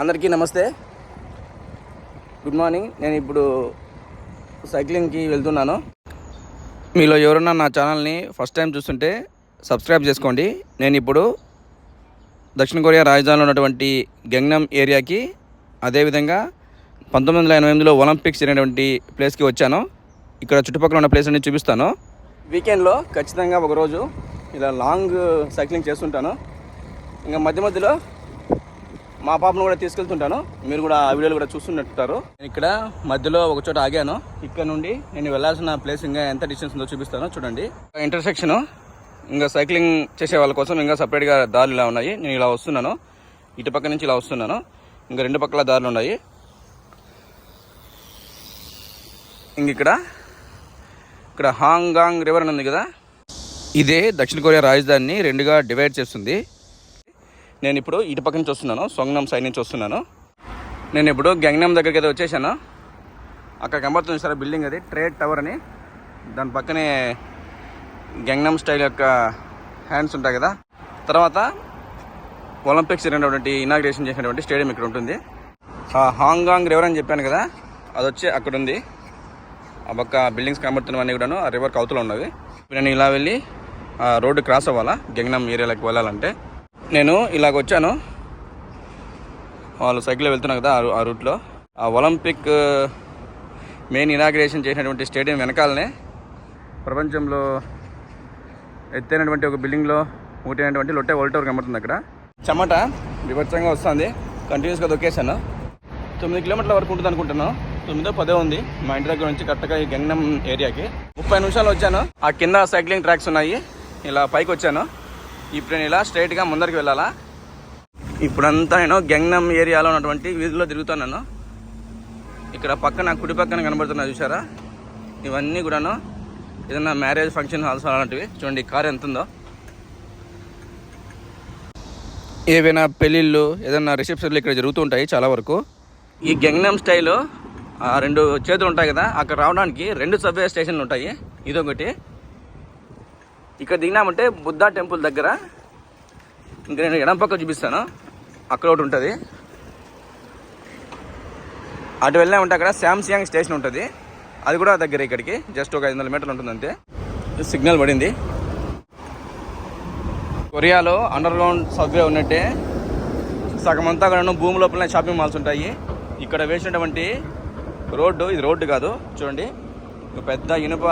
అందరికీ నమస్తే. Good morning. నేను ఇప్పుడు సైక్లింగ్కి వెళ్తున్నాను. మీలో ఎవరన్నా నా ఛానల్ని ఫస్ట్ టైం చూస్తుంటే సబ్స్క్రైబ్ చేసుకోండి. నేను ఇప్పుడు దక్షిణ కొరియా రాజధానిలో ఉన్నటువంటి గంగ్నమ్ ఏరియాకి అదేవిధంగా పంతొమ్మిది వందల ఎనభై ఎనిమిదిలో ఒలింపిక్స్ జరిగినటువంటి ప్లేస్కి వచ్చాను. ఇక్కడ చుట్టుపక్కల ఉన్న ప్లేస్ అన్ని చూపిస్తాను. వీకెండ్లో ఖచ్చితంగా ఒకరోజు ఇలా లాంగ్ సైక్లింగ్ చేస్తుంటాను. ఇంకా మధ్య మధ్యలో మా పాపను కూడా తీసుకెళ్తుంటాను. మీరు కూడా ఆ వీడియోలు కూడా చూస్తున్నట్టుంటారు నేను ఇక్కడ మధ్యలో ఒక చోట ఆగాను. ఇక్కడ నుండి నేను వెళ్ళాల్సిన ప్లేస్ ఇంకా ఎంత డిస్టెన్స్ ఉందో చూపిస్తాను. చూడండి. ఇంటర్సెక్షన్ ఇంకా సైక్లింగ్ చేసే వాళ్ళ కోసం ఇంకా సపరేట్గా దారులు ఇలా ఉన్నాయి. నేను ఇలా వస్తున్నాను. ఇటు పక్క నుంచి ఇలా వస్తున్నాను. ఇంకా రెండు పక్కల దారులు ఉన్నాయి. ఇంక ఇక్కడ ఇక్కడ హాంగాంగ్ రివర్ అని ఉంది కదా. ఇదే దక్షిణ కొరియా రాజధానిని రెండుగా డివైడ్ చేస్తుంది. నేను ఇప్పుడు ఇటు పక్క నుంచి వస్తున్నాను సొంగనం సైడ్ నుంచి వస్తున్నాను నేను ఇప్పుడు గంగనం దగ్గరికి అయితే వచ్చేసాను. అక్కడ కనబడుతుంది సార్ బిల్డింగ్ అది ట్రేడ్ టవర్ అని. దాని పక్కనే గంగనం స్టైల్ యొక్క హ్యాండ్స్ ఉంటాయి కదా. తర్వాత ఒలింపిక్స్ జరిగినటువంటి ఇనాగ్రేషన్ చేసినటువంటి స్టేడియం ఇక్కడ ఉంటుంది. ఆ హాంగాంగ్ రివర్ అని చెప్పాను కదా అది వచ్చి అక్కడ ఉంది. ఆ పక్క బిల్డింగ్స్ కనబడుతున్నవన్నీ కూడాను ఆ రివర్ కౌతులో ఉన్నవి. ఇప్పుడు నేను ఇలా వెళ్ళి ఆ రోడ్డు క్రాస్ అవ్వాలా గంగనం ఏరియాలోకి వెళ్ళాలంటే. నేను ఇలాగ వచ్చాను. వాళ్ళు సైకిల్లో వెళ్తున్నారు కదా ఆ రూట్లో. ఆ ఒలింపిక్ మెయిన్ ఇనాగ్రేషన్ చేసినటువంటి స్టేడియం వెనకాలనే ప్రపంచంలో ఎత్తైనటువంటి ఒక బిల్డింగ్లో ఊటైనటువంటి లొట్టే వరల్డ్ కనబడుతుంది అక్కడ. చెమట విభత్సంగా వస్తుంది. కంటిన్యూస్గా దొక్కేశాను. తొమ్మిది కిలోమీటర్ల వరకు ఉంటుంది అనుకుంటున్నాను. తొమ్మిదో పదే ఉంది. మా ఇంటి దగ్గర నుంచి కరెక్ట్గా ఈ గంగనం ఏరియాకి. ముప్పై నిమిషాలు వచ్చాను. ఆ కింద సైక్లింగ్ ట్రాక్స్ ఉన్నాయి. ఇలా పైకి వచ్చాను. ఇప్పుడు నేను ఇలా స్ట్రైట్గా ముందరికి వెళ్ళాలా? ఇప్పుడంతా నేను గంగనం ఏరియాలో ఉన్నటువంటి వీధిలో తిరుగుతున్నాను. ఇక్కడ పక్కన కుడి పక్కన కనబడుతున్నా చూసారా ఇవన్నీ కూడాను ఏదైనా మ్యారేజ్ ఫంక్షన్ హాల్స్ అలాంటివి. చూడండి ఈ కార్ ఎంత ఉందో ఏవైనా పెళ్ళిళ్ళు ఏదైనా రిసెప్షన్లు ఇక్కడ జరుగుతూ ఉంటాయి చాలా వరకు. ఈ గంగనం స్టైల్ రెండు చేతులు ఉంటాయి కదా అక్కడ రావడానికి రెండు సబ్వే స్టేషన్లు ఉంటాయి. ఇదొకటి. ఇక్కడ దిగినామంటే బుద్ధా టెంపుల్ దగ్గర ఇంకా నేను ఎడం పక్క చూపిస్తాను. అక్కడ ఒకటి ఉంటుంది. అటు వెళ్ళామంటే అక్కడ శాంసియాంగ్ స్టేషన్ ఉంటుంది. అది కూడా దగ్గర ఇక్కడికి. జస్ట్ ఒక ఐదు వందల మీటర్లు ఉంటుంది అంతే సిగ్నల్ పడింది. కొరియాలో అండర్ గ్రౌండ్ సబ్వే ఉన్నట్టే. సగం అంతా అక్కడ భూమి లోపలనే షాపింగ్ మాల్స్ ఉంటాయి. ఇక్కడ వేసినటువంటి రోడ్డు ఇది రోడ్డు కాదు చూడండి. ఒక పెద్ద ఇనుప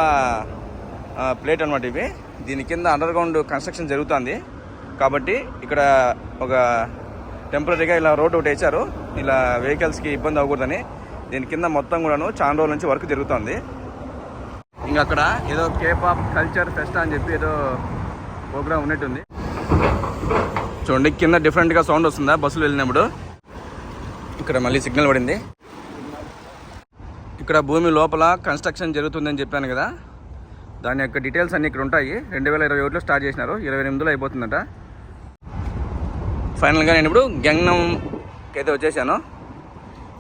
ప్లేట్ అనమాట ఇవి. దీని కింద అండర్ గ్రౌండ్ కన్స్ట్రక్షన్ జరుగుతుంది. కాబట్టి ఇక్కడ ఒక టెంపరీగా ఇలా రోడ్ ఒకటి వేశారు. ఇలా వెహికల్స్కి ఇబ్బంది అవ్వకూడదని దీని కింద మొత్తం కూడాను చాలా రోజుల నుంచి వర్క్ జరుగుతుంది. ఇంకా అక్కడ ఏదో కేపాప్ కల్చర్ ఫెస్ట్ అని చెప్పి ఏదో ప్రోగ్రామ్ ఉన్నట్టుంది. చూడండి కింద డిఫరెంట్గా సౌండ్ వస్తుందా? బస్సులు వెళ్ళినప్పుడు. ఇక్కడ మళ్ళీ సిగ్నల్ పడింది. ఇక్కడ భూమి లోపల కన్స్ట్రక్షన్ జరుగుతుందని చెప్పాను కదా. దాని యొక్క డీటెయిల్స్ అన్నీ ఇక్కడ ఉంటాయి. రెండు వేల ఇరవై ఒకటిలో స్టార్ట్ చేసినారు. ఇరవై ఎనిమిదిలో అయిపోతుందట. ఫైనల్గా నేను ఇప్పుడు గంగ్నంకి అయితే వచ్చేసాను.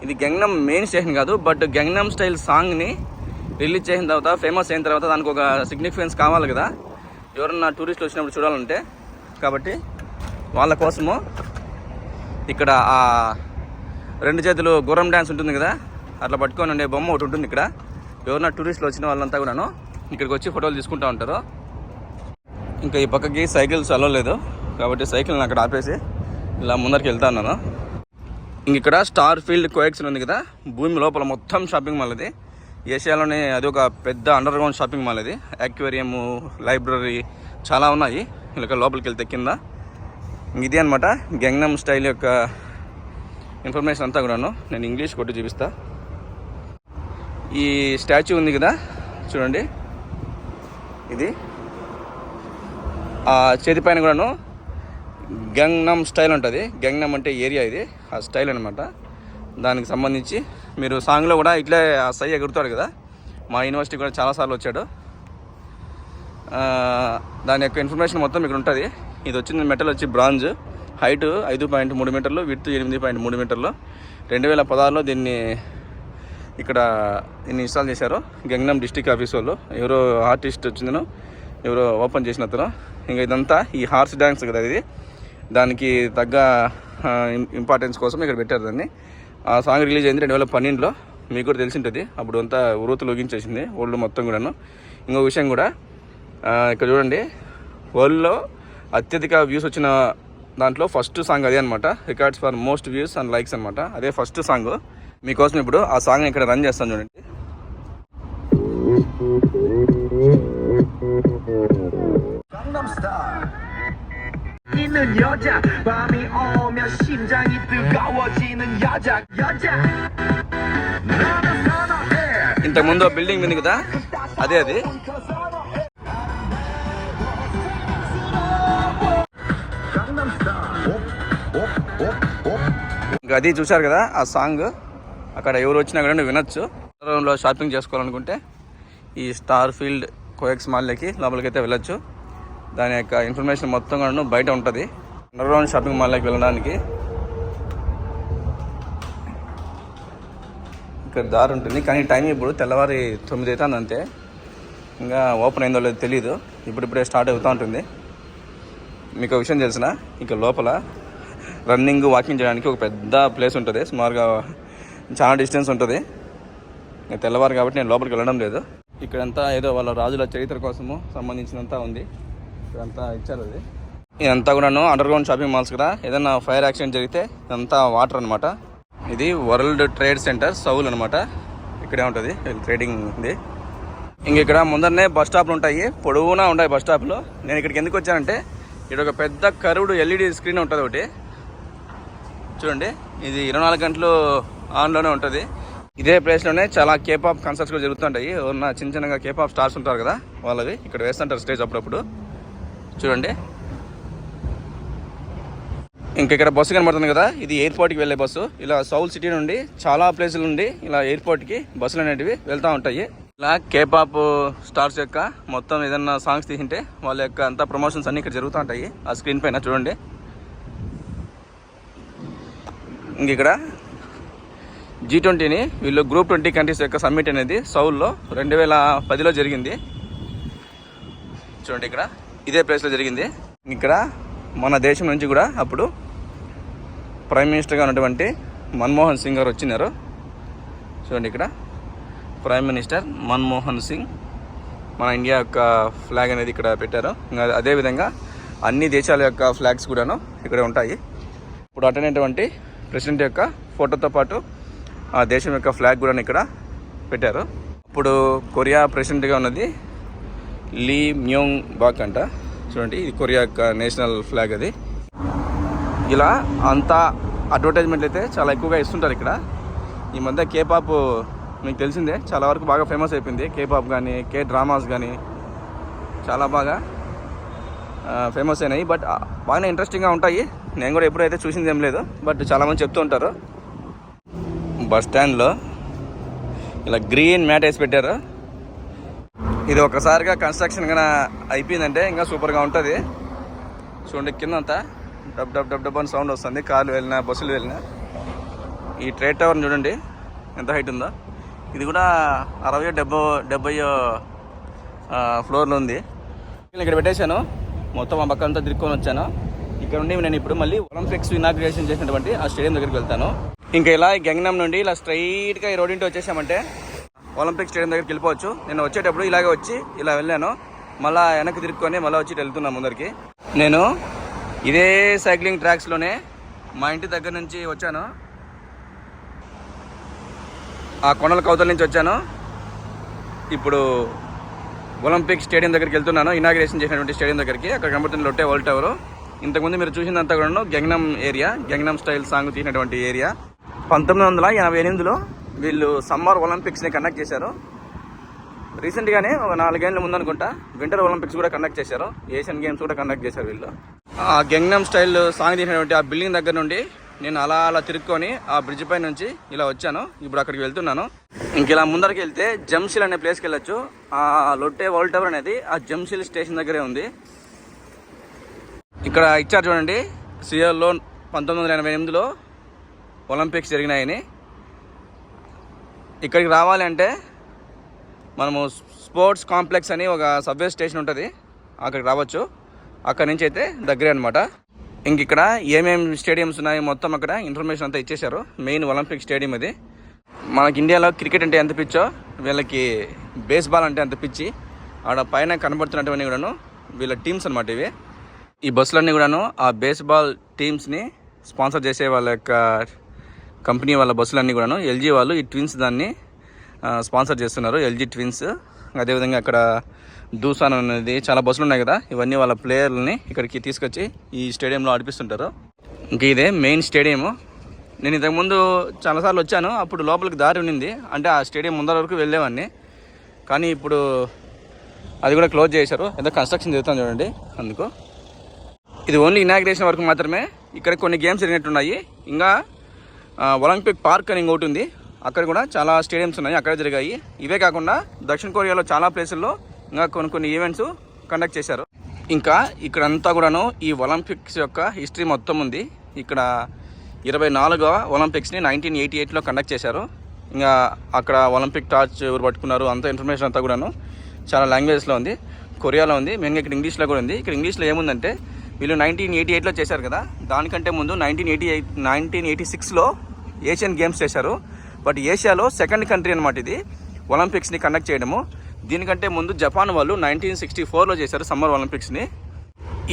ఇది గంగ్నం మెయిన్ స్టేషన్ కాదు బట్ గంగ్నం స్టైల్ సాంగ్ని రిలీజ్ చేసిన తర్వాత ఫేమస్ అయిన తర్వాత దానికి ఒక సిగ్నిఫికెన్స్ కావాలి కదా. ఎవరన్నా టూరిస్టులు వచ్చినప్పుడు చూడాలంటే. కాబట్టి వాళ్ళ కోసము ఇక్కడ ఆ రెండు చేతులు గుర్రం డ్యాన్స్ ఉంటుంది కదా అట్లా పట్టుకొని ఉండే బొమ్మ ఒకటి ఉంటుంది ఇక్కడ. ఎవరన్నా టూరిస్టులు వచ్చిన వాళ్ళంతా కూడాను ఇక్కడికి వచ్చి ఫోటోలు తీసుకుంటూ ఉంటారు. ఇంకా ఈ పక్కకి సైకిల్స్ అలవలేదు కాబట్టి సైకిల్ని అక్కడ ఆపేసి ఇలా ముందరికి వెళ్తా ఉన్నాను ఇంక ఇక్కడ స్టార్ ఫీల్డ్ కోఎక్షన్ ఉంది కదా భూమి లోపల మొత్తం షాపింగ్ మాల్ ఇది. ఏషియాలోనే అది ఒక పెద్ద అండర్ గ్రౌండ్ షాపింగ్ మాల్ ఇది. యాక్వేరియము లైబ్రరీ చాలా ఉన్నాయి. ఇలా లోపలికి వెళ్తే కింద. ఇంక ఇదే అనమాట గంగనం స్టైల్ యొక్క ఇన్ఫర్మేషన్ అంతా కూడాను. నేను ఇంగ్లీష్ కొట్టి చూపిస్తా. ఈ స్టాచ్యూ ఉంది కదా చూడండి. ఇది. ఆ చేతి పైన కూడాను గంగ్నమ్ స్టైల్ ఉంటుంది. గంగ్నమ్ అంటే ఏరియా ఇది. ఆ స్టైల్ అనమాట దానికి సంబంధించి మీరు సాంగ్లో కూడా ఇట్లే ఆ సై ఎగురుతాడు కదా. మా యూనివర్సిటీ కూడా చాలాసార్లు వచ్చాడు. దాని యొక్క ఇన్ఫర్మేషన్ మొత్తం ఇక్కడ ఉంటుంది. ఇది వచ్చింది మెటల్ వచ్చి బ్రాంజ్. హైట్ ఐదు పాయింట్ మూడు మీటర్లు విత్ ఎనిమిది పాయింట్ మూడు మీటర్లు. రెండు వేల పదహారులో దీన్ని ఇక్కడ దీన్ని ఇన్స్టాల్ చేశారు. గంగనం డిస్టిక్ ఆఫీస్ వాళ్ళు. ఎవరో ఆర్టిస్ట్ వచ్చిందనో ఎవరో ఓపెన్ చేసిన అతను. ఇంకా ఇదంతా ఈ హార్స్ డ్యాన్స్ కదా ఇది. దానికి తగ్గ ఇంపార్టెన్స్ కోసం ఇక్కడ పెట్టారు దాన్ని. ఆ సాంగ్ రిలీజ్ అయింది రెండు వేల పన్నెండులో. మీకు కూడా తెలిసి ఉంటుంది అప్పుడు అంతా ఉరుతు లొగించేసింది వరల్డ్ మొత్తం కూడాను. ఇంకో విషయం కూడా ఇక్కడ చూడండి. వరల్డ్లో అత్యధిక వ్యూస్ వచ్చిన దాంట్లో ఫస్ట్ సాంగ్ అదే అనమాట records for most views and likes అనమాట అదే ఫస్ట్ సాంగ్ మీకోసం ఇప్పుడు ఆ సాంగ్ ఇక్కడ రన్ చేస్తాను చూడండి. 있는 여자 밤이 오면 심장이 뜨거워지는 여자 여자 너는 선호해 ఇంతకుముందు బిల్డింగ్ ఉంది కదా అదే అది ఇంకా అది చూశారు కదా ఆ సాంగ్ అక్కడ ఎవరు వచ్చినా కూడా వినొచ్చు లో షాపింగ్ చేసుకోవాలనుకుంటే ఈ స్టార్ ఫీల్డ్ కోఎక్స్ మాల్లోకి లోపలికి అయితే వెళ్ళొచ్చు దాని యొక్క ఇన్ఫర్మేషన్ మొత్తం కూడా బయట ఉంటుంది. అండర్గ్రౌండ్ షాపింగ్ మాల్లోకి వెళ్ళడానికి. ఇక్కడ దారి ఉంటుంది. కానీ టైం ఇప్పుడు తెల్లవారి తొమ్మిది అవుతుంది అంతే. ఇంకా ఓపెన్ అయిందో లేదో తెలియదు ఇప్పుడిప్పుడే స్టార్ట్ అవుతూ ఉంటుంది. మీకు విషయం తెలిసిన ఇక లోపల రన్నింగ్ వాకింగ్ చేయడానికి ఒక పెద్ద ప్లేస్ ఉంటుంది. సుమారుగా చాలా డిస్టెన్స్ ఉంటుంది. ఇంకా తెల్లవారు కాబట్టి నేను లోపలికి వెళ్ళడం లేదు. ఇక్కడంతా ఏదో వాళ్ళ రాజుల చరిత్ర కోసము సంబంధించినంతా ఉంది. ఇదంతా ఇచ్చారు అది. ఇదంతా కూడాను అండర్ గ్రౌండ్ షాపింగ్ మాల్స్ కదా. ఏదైనా ఫైర్ యాక్సిడెంట్ జరిగితే ఇదంతా వాటర్ అనమాట ఇది వరల్డ్ ట్రేడ్ సెంటర్ సౌల్ అనమాట ఇక్కడే ఉంటుంది. ట్రేడింగ్ ఇది. ఇంక ఇక్కడ ముందరనే బస్ స్టాప్లు ఉంటాయి. పొడవునా ఉంటాయి బస్ స్టాప్లు నేను ఇక్కడికి ఎందుకు వచ్చానంటే ఇక్కడ ఒక పెద్ద కరువుడు ఎల్ఈడి స్క్రీన్ ఉంటుంది ఒకటి. చూడండి. ఇది ఇరవై నాలుగు గంటలు ఆన్లోనే ఉంటుంది. ఇదే ప్లేస్లోనే చాలా కేపాప్ కన్సర్ట్స్ కూడా జరుగుతుంటాయి. ఉన్న చిన్న చిన్నగా కేపాప్ స్టార్స్ ఉంటారు కదా వాళ్ళవి. ఇక్కడ వేస్తుంటారు స్టేజ్ అప్పుడప్పుడు. చూడండి. ఇంక ఇక్కడ బస్సు కనబడుతుంది కదా ఇది ఎయిర్పోర్ట్కి వెళ్ళే బస్సు. ఇలా సౌల్ సిటీ నుండి చాలా ప్లేసుల నుండి ఇలా ఎయిర్పోర్ట్కి బస్సులు అనేటివి వెళ్తూ ఉంటాయి. ఇలా కేపాప్ స్టార్స్ యొక్క మొత్తం ఏదన్నా సాంగ్స్ తీసింటే వాళ్ళ యొక్క అంతా ప్రమోషన్స్ అన్ని ఇక్కడ జరుగుతూ ఉంటాయి. ఆ స్క్రీన్ పైన చూడండి. ఇంక ఇక్కడ జీ ట్వంటీని వీళ్ళు గ్రూప్ ట్వంటీ కంట్రీస్ యొక్క సమ్మిట్ అనేది సౌల్లో రెండు వేల పదిలో జరిగింది. చూడండి ఇక్కడ. ఇదే ప్లేస్లో జరిగింది. ఇక్కడ మన దేశం నుంచి కూడా అప్పుడు ప్రైమ్ మినిస్టర్గా ఉన్నటువంటి మన్మోహన్ సింగ్ గారు వచ్చినారు. చూడండి ఇక్కడ. ప్రైమ్ మినిస్టర్ మన్మోహన్ సింగ్ మన ఇండియా యొక్క ఫ్లాగ్ అనేది ఇక్కడ పెట్టారు. ఇంకా అదేవిధంగా అన్ని దేశాల యొక్క ఫ్లాగ్స్ కూడాను ఇక్కడ ఉంటాయి. ఇప్పుడు అటైనటువంటి ప్రెసిడెంట్ యొక్క ఫోటోతో పాటు ఆ దేశం యొక్క ఫ్లాగ్ కూడా ఇక్కడ పెట్టారు. ఇప్పుడు కొరియా ప్రెసిడెంట్గా ఉన్నది లీ మ్యోంగ్ బాక్ అంట. చూడండి ఇది కొరియా నేషనల్ ఫ్లాగ్ అది. ఇలా అంతా అడ్వర్టైజ్మెంట్లు అయితే చాలా ఎక్కువగా ఇస్తుంటారు ఇక్కడ. ఈ మధ్య కేపాప్ మీకు తెలిసిందే చాలా వరకు బాగా ఫేమస్ అయిపోయింది. కేపాప్ కానీ కే డ్రామాస్ కానీ చాలా బాగా ఫేమస్ అయినాయి. బట్ బాగానే ఇంట్రెస్టింగ్గా ఉంటాయి. నేను కూడా ఎప్పుడైతే చూసింది ఏం లేదు. బట్ చాలామంది చెప్తూ ఉంటారు. బస్ స్టాండ్లో ఇలా గ్రీన్ మ్యాట్ వేసి పెట్టారు. ఇది ఒకసారిగా కన్స్ట్రక్షన్ కన్నా అయిపోయిందంటే ఇంకా సూపర్గా ఉంటుంది. చూడండి కింద అంతా డబ్ డబ్ డబ్ డబ్ అని సౌండ్ వస్తుంది. కార్లు వెళ్ళినా బస్సులు వెళ్ళినా. ఈ ట్రేడ్ టవర్ని చూడండి ఎంత హైట్ ఉందో. ఇది కూడా అరవై డెబ్బై డెబ్బై ఫ్లోర్లో ఉంది. ఇక్కడ పెట్టేశాను. మొత్తం ఆ పక్క అంతా తిరుక్కొని వచ్చాను. ఇక్కడ నుండి నేను ఇప్పుడు మళ్ళీ ఒలింపిక్స్ ఇనాగ్రేషన్ చేసినటువంటి ఆ స్టేడియం దగ్గరికి వెళ్తాను. ఇంకా ఇలా గంగనం నుండి ఇలా స్ట్రైట్గా ఈ రోడ్ ఇంటి వచ్చేసామంటే ఒలింపిక్ స్టేడియం దగ్గరికి వెళ్ళిపోవచ్చు. నేను వచ్చేటప్పుడు ఇలాగే వచ్చి ఇలా వెళ్ళాను. మళ్ళీ వెనక్కి తిరుక్కొని మళ్ళీ వచ్చి వెళ్తున్నాను ముందరికి. నేను ఇదే సైక్లింగ్ ట్రాక్స్లోనే మా ఇంటి దగ్గర నుంచి వచ్చాను. ఆ కొండల కవతల నుంచి వచ్చాను. ఇప్పుడు ఒలింపిక్ స్టేడియం దగ్గరికి వెళ్తున్నాను. ఇనాగ్రేషన్ చేసినటువంటి స్టేడియం దగ్గరికి. అక్కడ కనబడుతున్న లొట్టే వరల్డ్ టవర్. ఇంతకుముందు మీరు చూసిందంతా కూడా Gangnam area Gangnam style song తీసినటువంటి ఏరియా. పంతొమ్మిది వందల ఎనభై ఎనిమిదిలో వీళ్ళు సమ్మర్ ఒలింపిక్స్ని కండక్ట్ చేశారు. రీసెంట్గానే ఒక నాలుగేళ్ళ ముందు అనుకుంటా వింటర్ ఒలింపిక్స్ కూడా కండక్ట్ చేశారు. ఏషియన్ గేమ్స్ కూడా కండక్ట్ చేశారు వీళ్ళు. ఆ గెంగ్నమ్ స్టైల్ సాంగ్ తీసినటువంటి ఆ బిల్డింగ్ దగ్గర నుండి నేను అలా అలా తిరుక్కొని ఆ బ్రిడ్జ్ పై నుంచి ఇలా వచ్చాను. ఇప్పుడు అక్కడికి వెళ్తున్నాను. ఇంక ఇలా ముందరికి వెళ్తే జంషిల్ అనే ప్లేస్కి వెళ్ళొచ్చు. ఆ లొట్టే వరల్డ్ టవర్ అనేది ఆ జంషిల్ స్టేషన్ దగ్గరే ఉంది. ఇక్కడ ఇచ్చారు చూడండి సియోల్లో పంతొమ్మిది వందల ఎనభై ఎనిమిదిలో ఒలింపిక్స్ జరిగినాయని. ఇక్కడికి రావాలంటే మనము స్పోర్ట్స్ కాంప్లెక్స్ అని ఒక సబ్వే స్టేషన్ ఉంటుంది. అక్కడికి రావచ్చు. అక్కడి నుంచి అయితే దగ్గరే అనమాట ఇంక ఇక్కడ ఏమేమి స్టేడియంస్ ఉన్నాయి మొత్తం అక్కడ ఇన్ఫర్మేషన్ అంతా ఇచ్చేశారు. మెయిన్ ఒలింపిక్ స్టేడియం ఇది. మనకి ఇండియాలో క్రికెట్ అంటే ఎంత పిచ్చో వీళ్ళకి బేస్బాల్ అంటే ఎంత పిచ్చి ఆడ పైన కనబడుతున్నటువంటి కూడాను వీళ్ళ టీమ్స్ అనమాట ఇవి. ఈ బస్సులన్నీ కూడాను ఆ బేస్బాల్ టీమ్స్ని స్పాన్సర్ చేసే వాళ్ళ యొక్క కంపెనీ వాళ్ళ బస్సులన్నీ కూడాను. ఎల్జీ వాళ్ళు ఈ ట్విన్స్ దాన్ని స్పాన్సర్ చేస్తున్నారు. LG twins. అదేవిధంగా అక్కడ దూసాన్ అనేది చాలా బస్సులు ఉన్నాయి కదా. ఇవన్నీ వాళ్ళ ప్లేయర్లని ఇక్కడికి తీసుకొచ్చి ఈ స్టేడియంలో ఆడిపిస్తుంటారు. ఇంక ఇదే మెయిన్ స్టేడియము. నేను ఇంతకుముందు చాలాసార్లు వచ్చాను. అప్పుడు లోపలికి దారి ఉండింది. అంటే ఆ స్టేడియం ముందర వరకు వెళ్ళేవాడిని. కానీ ఇప్పుడు అది కూడా క్లోజ్ చేశారు. ఏదో కన్స్ట్రక్షన్ జరుగుతుంది చూడండి అందుకు. ఇది ఓన్లీ ఇనాగ్రేషన్ వరకు మాత్రమే. ఇక్కడ కొన్ని గేమ్స్ జరిగినట్టున్నాయి. ఇంకా ఒలింపిక్ పార్క్ అని ఇంకోటి ఉంది. అక్కడ కూడా చాలా స్టేడియంస్ ఉన్నాయి అక్కడ జరిగాయి. ఇవే కాకుండా దక్షిణ కొరియాలో చాలా ప్లేసుల్లో ఇంకా కొన్ని కొన్ని ఈవెంట్స్ కండక్ట్ చేశారు. ఇంకా ఇక్కడంతా కూడాను ఈ ఒలింపిక్స్ యొక్క హిస్టరీ మొత్తం ఉంది. ఇక్కడ ఇరవై నాలుగవ ఒలింపిక్స్ని నైన్టీన్ ఎయిటీ ఎయిట్లో కండక్ట్ చేశారు. ఇంకా అక్కడ ఒలింపిక్ టార్చ్ ఎవరు పట్టుకున్నారు అంత ఇన్ఫర్మేషన్ అంతా కూడాను చాలా లాంగ్వేజెస్లో ఉంది. కొరియాలో ఉంది మెయిన్గా ఇక్కడ ఇంగ్లీష్లో కూడా ఉంది. ఇక్కడ ఇంగ్లీష్లో ఏముందంటే వీళ్ళు నైన్టీన్ ఎయిటీ ఎయిట్లో చేశారు కదా? దానికంటే ముందు nineteen eighty eight nineteen eighty సిక్స్లో ఏషియన్ గేమ్స్ చేశారు. బట్ ఏషియాలో సెకండ్ కంట్రీ అనమాట ఇది. ఒలింపిక్స్ని కండక్ట్ చేయడము. దీనికంటే ముందు జపాన్ వాళ్ళు నైన్టీన్ సిక్స్టీ ఫోర్లో చేశారు సమ్మర్ ఒలింపిక్స్ని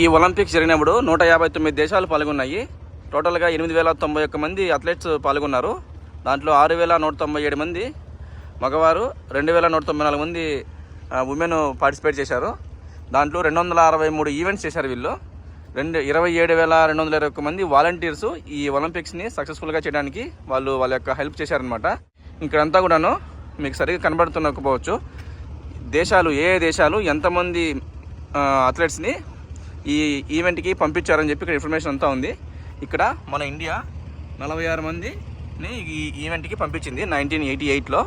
ఈ ఒలింపిక్స్ జరిగినప్పుడు నూట యాభై తొమ్మిది దేశాలు పాల్గొన్నాయి. టోటల్గా ఎనిమిది వేల తొంభై ఒక్క మంది అథ్లెట్స్ పాల్గొన్నారు. దాంట్లో ఆరు వేల నూట తొంభై ఏడు మంది మగవారు రెండు వేల నూట తొంభై నాలుగు మంది ఉమెన్ పార్టిసిపేట్ చేశారు. దాంట్లో రెండు వందల అరవై మూడు ఈవెంట్స్ చేశారు వీళ్ళు. రెండు ఇరవై ఏడు వేల రెండు వందల ఇరవై ఒక్క మంది వాలంటీర్స్ ఈ ఒలింపిక్స్ని సక్సెస్ఫుల్గా చేయడానికి వాళ్ళు వాళ్ళ యొక్క హెల్ప్ చేశారనమాట ఇక్కడంతా కూడాను మీకు సరిగ్గా కనబడుతున్నకపోవచ్చు. దేశాలు ఏ దేశాలు ఎంతమంది అథ్లెట్స్ని ఈ ఈవెంట్కి పంపించారని చెప్పి ఇక్కడ ఇన్ఫర్మేషన్ అంతా ఉంది. ఇక్కడ మన ఇండియా నలభై ఆరు మందిని ఈ ఈవెంట్కి పంపించింది నైన్టీన్ ఎయిటీ ఎయిట్లో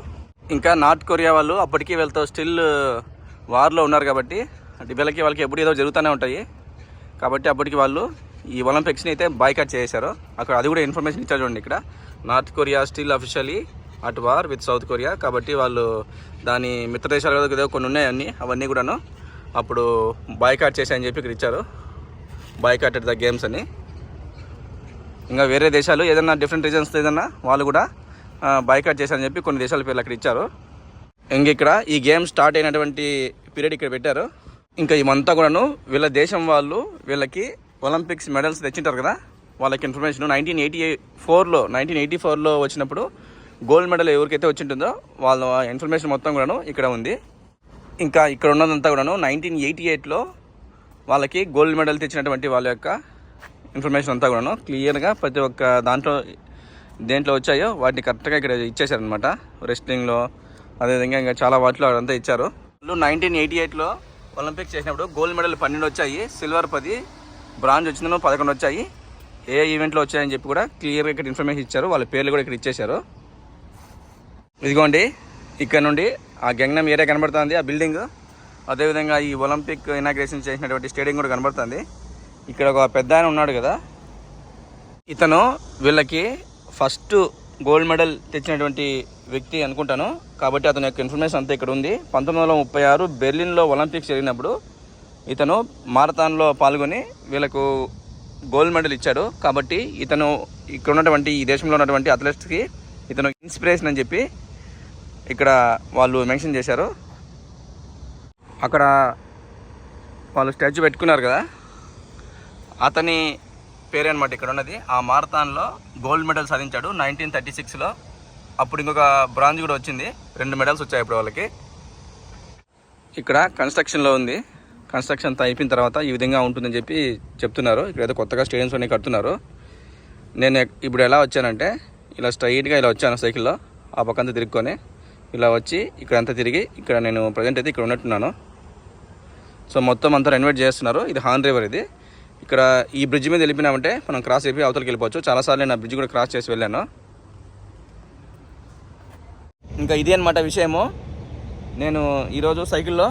ఇంకా నార్త్ కొరియా వాళ్ళు అప్పటికీ వెళ్తూ స్టిల్ వార్లో ఉన్నారు కాబట్టి వీళ్ళకి వాళ్ళకి ఎప్పుడు ఏదో జరుగుతూనే ఉంటాయి. కాబట్టి అప్పటికి వాళ్ళు ఈ ఒలింపిక్స్ని అయితే బైకట్ చేశారు. అక్కడ అది కూడా ఇన్ఫర్మేషన్ ఇచ్చారు చూడండి ఇక్కడ. North Korea still officially at war with South Korea కాబట్టి వాళ్ళు దాని మిత్ర దేశాలు ఏదో కొన్ని ఉన్నాయన్నీ అవన్నీ కూడాను అప్పుడు బాయ్కాట్ చేశాయని చెప్పి ఇక్కడ ఇచ్చారు. బాయ్కాటెడ్ ద గేమ్స్ అని. ఇంకా వేరే దేశాలు ఏదైనా డిఫరెంట్ రీజన్స్ ఏదన్నా వాళ్ళు కూడా బాయ్కాట్ చేశారని చెప్పి కొన్ని దేశాల పేర్లు అక్కడ ఇచ్చారు. ఇంక ఇక్కడ ఈ గేమ్ స్టార్ట్ అయినటువంటి పీరియడ్ ఇక్కడ పెట్టారు. ఇంకా ఇవంతా కూడాను వీళ్ళ దేశం వాళ్ళు వీళ్ళకి ఒలింపిక్స్ మెడల్స్ తెచ్చింటారు కదా? వాళ్ళకి ఇన్ఫర్మేషన్ నైన్టీన్ ఎయిటీ ఫోర్లో నైన్టీన్ ఎయిటీ ఫోర్లో వచ్చినప్పుడు గోల్డ్ మెడల్ ఎవరికైతే వచ్చింటుందో వాళ్ళ ఇన్ఫర్మేషన్ మొత్తం కూడాను ఇక్కడ ఉంది. ఇంకా ఇక్కడ ఉన్నదంతా కూడాను నైన్టీన్ ఎయిటీ ఎయిట్లో వాళ్ళకి గోల్డ్ మెడల్ తెచ్చినటువంటి వాళ్ళ యొక్క ఇన్ఫర్మేషన్ అంతా కూడాను క్లియర్గా ప్రతి ఒక్క దాంట్లో దేంట్లో వచ్చాయో వాటిని కరెక్ట్గా ఇక్కడ ఇచ్చేశారనమాట రెస్లింగ్లో అదేవిధంగా ఇంకా చాలా వాటిలో అదంతా ఇచ్చారు. నైన్టీన్ ఎయిటీ ఎయిట్లో ఒలింపిక్స్ చేసినప్పుడు గోల్డ్ మెడల్ పన్నెండు వచ్చాయి సిల్వర్ పది బ్రాంజ్ వచ్చిందో పదకొండు వచ్చాయి. ఏ ఈవెంట్లో వచ్చాయని చెప్పి కూడా క్లియర్గా ఇక్కడ ఇన్ఫర్మేషన్ ఇచ్చారు. వాళ్ళ పేర్లు కూడా ఇక్కడ ఇచ్చేశారు. ఇదిగోండి ఇక్కడ నుండి ఆ గంగనం ఏరియా కనబడుతుంది ఆ బిల్డింగ్. అదేవిధంగా ఈ ఒలింపిక్ ఇనాగ్రేషన్ చేసినటువంటి స్టేడియం కూడా కనబడుతుంది. ఇక్కడ ఒక పెద్ద ఆయన ఉన్నాడు కదా. ఇతను వీళ్ళకి ఫస్ట్ గోల్డ్ మెడల్ తెచ్చినటువంటి వ్యక్తి అనుకుంటాను. కాబట్టి అతని యొక్క ఇన్ఫర్మేషన్ అంతా ఇక్కడ ఉంది. పంతొమ్మిది వందల ముప్పై ఆరు బెర్లిన్లో ఒలింపిక్స్ జరిగినప్పుడు ఇతను మారథాన్లో పాల్గొని వీళ్ళకు గోల్డ్ మెడల్ ఇచ్చాడు. కాబట్టి ఇతను ఇక్కడ ఉన్నటువంటి ఈ దేశంలో ఉన్నటువంటి అథ్లెట్స్కి ఇతను ఇన్స్పిరేషన్ అని చెప్పి ఇక్కడ వాళ్ళు మెన్షన్ చేశారు. అక్కడ వాళ్ళు స్టాచ్యూ పెట్టుకున్నారు కదా. అతని పేరే అనమాట ఇక్కడ ఉన్నది. ఆ మారథాన్లో గోల్డ్ మెడల్ సాధించాడు నైన్టీన్ థర్టీ సిక్స్లో. అప్పుడు ఇంకొక బ్రాంజ్ కూడా వచ్చింది. రెండు మెడల్స్ వచ్చాయి ఇప్పుడు వాళ్ళకి. ఇక్కడ కన్స్ట్రక్షన్లో ఉంది. కన్స్ట్రక్షన్ అంతా అయిపోయిన తర్వాత ఈ విధంగా ఉంటుందని చెప్పి చెప్తున్నారు. ఇక్కడ ఏదో కొత్తగా స్టేడియంస్ అన్ని కడుతున్నారు. నేను ఇప్పుడు ఎలా వచ్చానంటే ఇలా స్ట్రైట్గా ఇలా వచ్చాను సైకిల్లో ఆ పక్కంతా తిరుక్కొని ఇలా వచ్చి ఇక్కడ అంతా తిరిగి ఇక్కడ నేను ప్రజెంట్ అయితే ఇక్కడ ఉన్నట్టున్నాను. సో మొత్తం అంతా రెనోవేట్ చేస్తున్నారు. ఇది హాన్ రివర్ ఇది. ఇక్కడ ఈ బ్రిడ్జ్ మీద వెళ్ళిపోయినామంటే మనం క్రాస్ అయిపోయి అవతలకి వెళ్ళిపోవచ్చు. చాలాసార్లు నేను ఆ బ్రిడ్జ్ కూడా క్రాస్ చేసి వెళ్ళాను. ఇంకా ఇది అనమాట విషయము. నేను ఈరోజు సైకిల్లో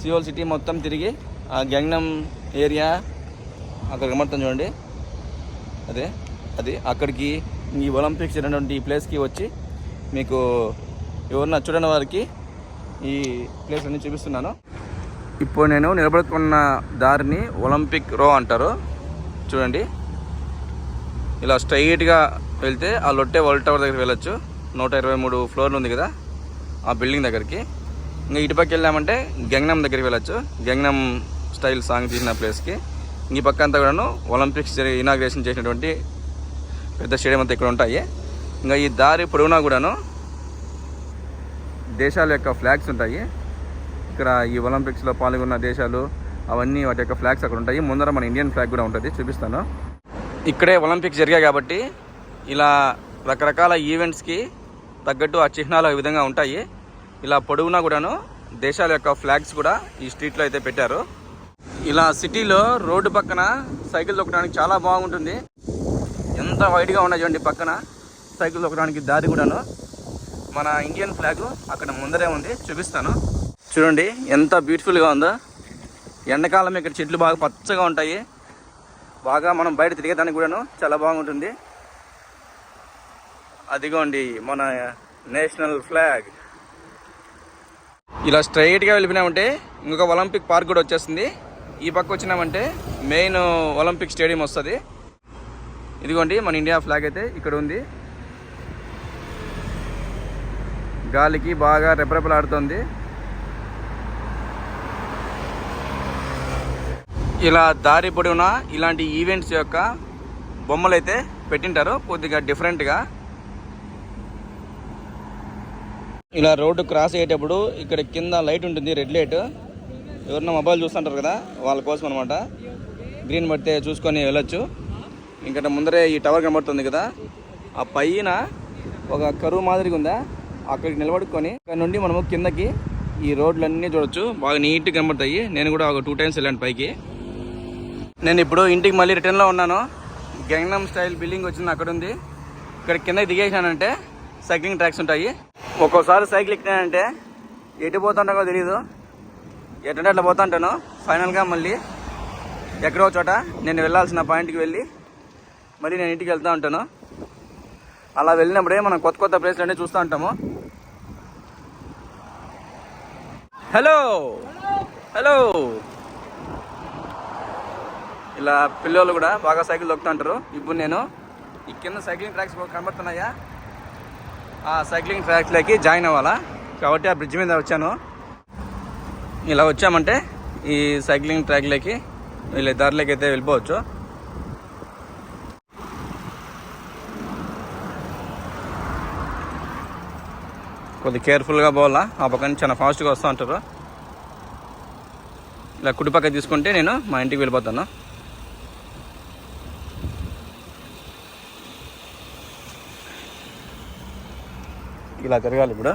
సియోల్ సిటీ మొత్తం తిరిగి ఆ గ్యాంగ్నమ్ ఏరియా అక్కడ కనబడుతుంది చూడండి. అదే అది అక్కడికి ఈ ఒలింపిక్స్ జరిగినటువంటి ఈ ప్లేస్కి వచ్చి మీకు ఎవరన్నా చూడని వారికి ఈ ప్లేస్ అన్ని చూపిస్తున్నాను. ఇప్పుడు నేను నిలబడుకున్న దారిని ఒలింపిక్ రో అంటారు. చూడండి. ఇలా స్ట్రైట్గా వెళ్తే ఆ లొట్టే వరల్డ్ టవర్ దగ్గరికి వెళ్ళొచ్చు. నూట ఇరవై మూడు ఫ్లోర్లు ఉంది కదా ఆ బిల్డింగ్ దగ్గరికి. ఇంకా ఇటుపక్క వెళ్ళామంటే గంగనం దగ్గరికి వెళ్ళొచ్చు. గంగనం స్టైల్ సాంగ్ తీసిన ప్లేస్కి ఈ పక్క అంతా కూడాను ఒలింపిక్స్ ఇనాగ్రేషన్ చేసినటువంటి పెద్ద స్టేడియం అంతా ఇక్కడ ఉంటాయి. ఇంకా ఈ దారి పొడవునా కూడాను దేశాల యొక్క ఫ్లాగ్స్ ఉంటాయి. ఇక్కడ ఈ ఒలింపిక్స్లో పాల్గొన్న దేశాలు అవన్నీ వాటి యొక్క ఫ్లాగ్స్ అక్కడ ఉంటాయి. ముందర మన ఇండియన్ ఫ్లాగ్ కూడా ఉంటుంది చూపిస్తాను. ఇక్కడే ఒలింపిక్స్ జరిగాయి కాబట్టి ఇలా రకరకాల ఈవెంట్స్కి తగ్గట్టు ఆ చిహ్నాలు ఈ విధంగా ఉంటాయి. ఇలా పొడవునా కూడాను దేశాల యొక్క ఫ్లాగ్స్ కూడా ఈ స్ట్రీట్లో అయితే పెట్టారు. ఇలా సిటీలో రోడ్డు పక్కన సైకిల్ తొక్కడానికి చాలా బాగుంటుంది. ఎంత వైడ్గా ఉన్నాయి చూడండి పక్కన సైకిల్ తొక్కడానికి దారి కూడాను. మన ఇండియన్ ఫ్లాగ్ అక్కడ ముందరే ఉంది చూపిస్తాను. చూడండి ఎంత బ్యూటిఫుల్గా ఉందో. ఎండాకాలం ఇక్కడ చెట్లు బాగా పచ్చగా ఉంటాయి. బాగా మనం బయట తిరిగేదానికి కూడాను చాలా బాగుంటుంది. అదిగోండి మన నేషనల్ ఫ్లాగ్. ఇలా స్ట్రైట్గా వెళ్ళిపోయినామంటే ఇంకొక ఒలింపిక్ పార్క్ కూడా వచ్చేస్తుంది. ఈ పక్క వచ్చినామంటే మెయిన్ ఒలింపిక్ స్టేడియం వస్తుంది. ఇదిగోండి మన ఇండియా ఫ్లాగ్ అయితే ఇక్కడ ఉంది. గాలికి బాగా రెపరెపలాడుతుంది. ఇలా దారి పొడవునా ఇలాంటి ఈవెంట్స్ యొక్క బొమ్మలు అయితే పెట్టింటారు. కొద్దిగా డిఫరెంట్గా ఇలా రోడ్డు క్రాస్ అయ్యేటప్పుడు ఇక్కడ కింద లైట్ ఉంటుంది రెడ్ లైట్. ఎవరన్నా మొబైల్ చూస్తుంటారు కదా వాళ్ళ కోసం అనమాట గ్రీన్ పడితే చూసుకొని వెళ్ళొచ్చు. ఇంకా ముందరే ఈ టవర్ కనబడుతుంది కదా ఆ పైన ఒక కరువు మాదిరిగా ఉందా? అక్కడికి నిలబడుకొని అక్కడ నుండి మనము కిందకి ఈ రోడ్లన్నీ చూడొచ్చు. బాగా నీట్గా కనబడతాయి. నేను కూడా ఒక టూ టైమ్స్ వెళ్ళాను పైకి. నేను ఇప్పుడు ఇంటికి మళ్ళీ రిటర్న్లో ఉన్నాను. గంగనం స్టైల్ బిల్డింగ్ వచ్చింది అక్కడ ఉంది ఇక్కడ కిందకి దిగేసానంటే సైక్లింగ్ ట్రాక్స్ ఉంటాయి. ఒక్కోసారి సైకిల్ ఎక్కినానంటే ఎటు పోతుంటానో తెలియదు ఎటంటే అట్లా పోతుంటాను. ఫైనల్గా మళ్ళీ ఎక్కడో చోట నేను వెళ్ళాల్సిన పాయింట్కి వెళ్ళి మళ్ళీ నేను ఇంటికి వెళ్తూ ఉంటాను. అలా వెళ్ళినప్పుడే మనం కొత్త కొత్త ప్లేస్లు అన్నీ చూస్తూ ఉంటాము. హలో హలో ఇలా పిల్లలు కూడా బాగా సైకిల్ తొక్కుతుంటారు. ఇప్పుడు నేను ఈ కింద సైక్లింగ్ ట్రాక్స్ కనబడుతున్నాయా? ఆ సైక్లింగ్ ట్రాక్లోకి జాయిన్ అవ్వాలా? కాబట్టి ఆ బ్రిడ్జ్ మీద వచ్చాను. ఇలా వచ్చామంటే ఈ సైక్లింగ్ ట్రాక్లోకి వీళ్ళ దారిలోకి అయితే వెళ్ళిపోవచ్చు. కొద్ది కేర్ఫుల్గా పోవాలా? ఆ పక్కన చాలా ఫాస్ట్గా వస్తూ ఉంటారు ఇలా కుడి పక్క తీసుకుంటే నేను మా ఇంటికి వెళ్ళిపోతాను. ఇలా తిరగాలి ఇప్పుడు